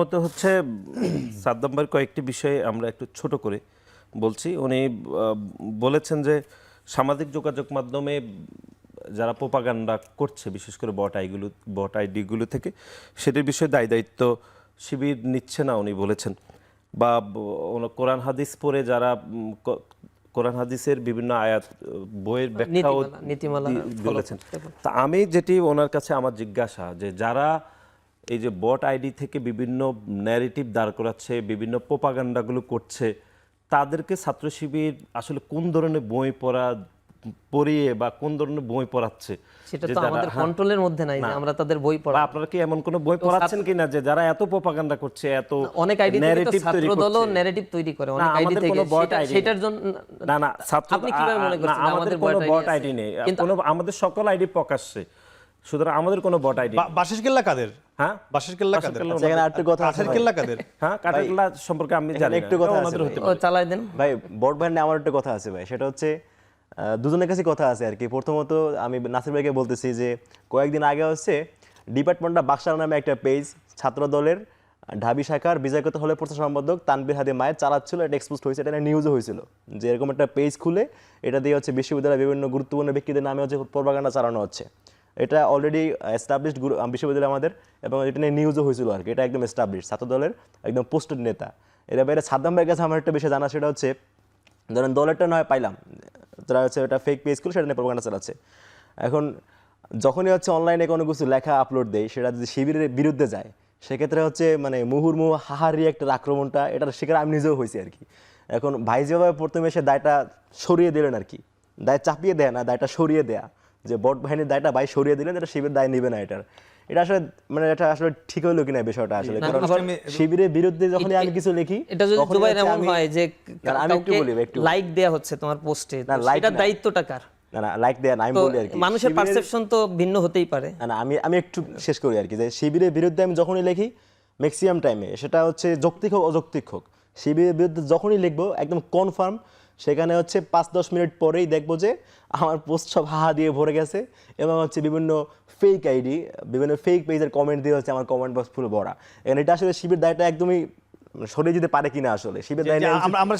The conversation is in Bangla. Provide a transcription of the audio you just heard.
মতো হচ্ছে সাদ্দাম ভাইয়ের কয়েকটি বিষয়ে আমরা একটু ছোট করে বলছি। উনি বলেছেন যে সামাজিক যোগাযোগ মাধ্যমে যারা প্রোপাগান্ডা করছে বিশেষ করে বট আইগুলো বট আইডিগুলো থেকে সেটির বিষয়ে দায় দায়িত্ব শিবির নিচ্ছে না উনি বলেছেন। বা কোরআন হাদিস পড়ে যারা কোরআন হাদিসের বিভিন্ন আয়াত বইয়ের ব্যাখ্যাও বলেছেন। তা আমি যেটি ওনার কাছে আমার জিজ্ঞাসা যে যারা এই যে বট আইডি থেকে বিভিন্ন ন্যারেটিভ দাঁড় করাচ্ছে বিভিন্ন প্রোপাগান্ডাগুলো করছে তাদেরকে ছাত্র শিবির আসলে কোন ধরনের বই পড়া পড়িয়ে বা কোন ধরনের বই পড়াচ্ছে? সেটা তো আমাদের হ্যাঁ, কন্ট্রোলের মধ্যে নাই যে আমরা তাদের বই পড়া। আপনারা কি এমন কোন বই পড়াচ্ছেন কিনা যে যারা এত প্রোপাগান্ডা করছে এত অনেক আইডি থেকে ছাত্র করছে? ন্যারেটিভ তৈরি করে না, অনেক আইডি থেকে। সেটার জন্য না না ছাত্র আপনি কীভাবে মনে করছেন আমাদের কোনো বট আইডি নেই। কোনো আমাদের সকল আইডি প্রকাশ্যে। সুতরাং আমাদের কোনো বট আইডি বা- বাঁশের কেল্লা কাদের? হ্যাঁ? বাঁশের কেল্লা কাদের আচ্ছা, এখানে আরেকটু কথা আছে কেল্লা কাদের? হ্যাঁ কাটারগুলা সম্পর্কে আমি জানি একটু কথা আছে ওনাদের ভাই। হতে ও চালাই দেন। ভাই বট ভাই আমার একটা কথা আছে ভাই। সেটা হচ্ছে দুজনের কাছে কথা আছে আর কি। প্রথমত আমি নাসির ভাইকে বলতেছি যে কয়েকদিন আগে হচ্ছে ডিপার্টমেন্টটা বাক্সার নামে একটা পেজ ছাত্র দলের ঢাবি শাখার বিজয়গত হলে প্রচার সম্পাদক তানবির হাদি মায়ের চালাচ্ছিল এটা এক্সপোজ হয়েছে এটা নিউজও হয়েছিল। যে এরকম একটা পেজ খুলে এটা দিয়ে হচ্ছে বিশ্ববিদ্যালয়ের বিভিন্ন গুরুত্বপূর্ণ ব্যক্তিদের নামে হচ্ছে চালানো হচ্ছে। এটা অলরেডি এস্টাবলিশড বিশ্ববিদ্যালয় আমাদের, এবং এটা নিয়ে নিউজও হয়েছিল আর কি। এটা একদম এস্টাবলিশ ছাত্র দলের একদম পোস্টেড নেতা। এর বাইরে সাদ্দাম ভাইয়ের কাছে আমার একটা বিষয় জানা সেটা হচ্ছে, ধরেন দলেরটা নয়, পাইলাম। যারা হচ্ছে ওটা ফেক পেজ করে সেটা নিয়ে প্রোপাগান্ডা চালাচ্ছে। এখন যখনই হচ্ছে অনলাইনে কোনো কিছু লেখা আপলোড দেয়, সেটা যদি শিবিরের বিরুদ্ধে যায়, সেক্ষেত্রে হচ্ছে মানে মুহুর্মুহু হাহারি একটা আক্রমণটা এটার শিকার আমি নিজেও হয়েছি আর কি। এখন ভাই যেভাবে প্রথমে এসে দায়টা সরিয়ে দিলেন আর কি, দায় চাপিয়ে দেয় না, দায়টা সরিয়ে দেয়া। যে বট বাহিনীর দায়টা ভাই সরিয়ে দিলেন এটা শিবির দায় নেবে না এটার। এটা আসলে মানে এটা আসলে ঠিক হইল কিনা বিষয়টা আসলে। কারণ শিবিরের বিরুদ্ধে যখনই আমি কিছু লিখি এটা যদি দুবাই এমন হয় যে আমি একটু বলি একটু লাইক দেয়া হচ্ছে তোমার পোস্টে না। দায়িত্বটা কার? না না লাইক দেয়া আমি বলি আর কি। মানুষের পারসেপশন তো ভিন্ন হতেই পারে। না না আমি আমি একটু শেষ করি আর কি যে শিবিরের বিরুদ্ধে আমি যখনই লিখি ম্যাক্সিমাম টাইমে সেটা হচ্ছে যৌক্তিক হোক অযৌক্তিক হোক। শিবিরের বিরুদ্ধে যখনই লিখব একদম কনফার্ম সেখানে হচ্ছে পাঁচ দশ মিনিট পরেই দেখব যে আমার পোস্ট সব হাহা দিয়ে ভরে গেছে এবং হচ্ছে বিভিন্ন ফেক আইডি বিভিন্ন ফেক পেজের কমেন্ট দিয়ে হচ্ছে আমার কমেন্ট বক্স ফুল ভরা। এখানে এটা আসলে শিবির দায়টা একদমই সরিয়ে যেতে পারে কিনা আসলে। শিবির দায় আমরা